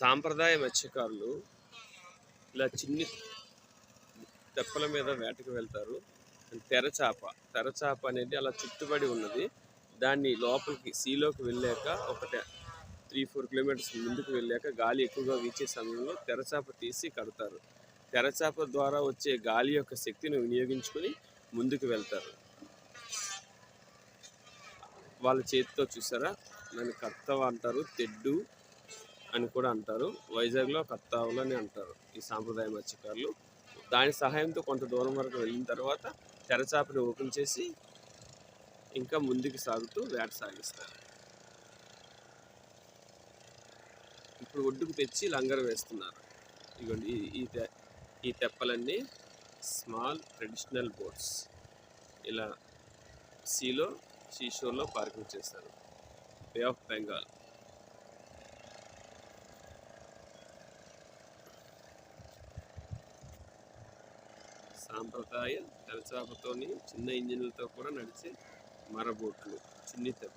సాంప్రదాయ మత్స్యకారులు ఇలా చిన్ని తెప్పల మీద వేటకు వెళ్తారు. తెరచాప తెరచాప అనేది అలా చుట్టుబడి ఉన్నది. దాన్ని లోపలికి సీలోకి వెళ్ళాక ఒక త్రీ ఫోర్ కిలోమీటర్స్ ముందుకు వెళ్ళాక గాలి ఎక్కువగా వీచే సమయంలో తెరచాప తీసి కడతారు. తెరచాప ద్వారా వచ్చే గాలి యొక్క శక్తిని వినియోగించుకొని ముందుకు వెళ్తారు. వాళ్ళ చేతితో చూసారా? దాన్ని కర్తవ అంటారు. తెడ్డు అని కూడా అంటారు. వైజాగ్లో కత్తావులు అని అంటారు. ఈ సాంప్రదాయ మత్స్యకారులు. దాని సహాయంతో కొంత దూరం వరకు వెళ్ళిన తర్వాత తెరచాపని ఓపెన్ చేసి ఇంకా ముందుకు సాగుతూ వేట సాగిస్తారు. ఇప్పుడు ఒడ్డుకు తెచ్చి లంగర్ వేస్తున్నారు. ఇగోండి ఈ తె- ఈ తెప్పలన్నీ స్మాల్ ట్రెడిషనల్ బోట్స్. ఇలా సీలో సీషోర్లో పార్కింగ్ చేస్తారు. Bay of Bengal. సాంప్రదాయ తెరచాపతోని చిన్న ఇంజిన్లతో కూడా నడిచే మరబోట్లు చిన్ని తెప్పలు.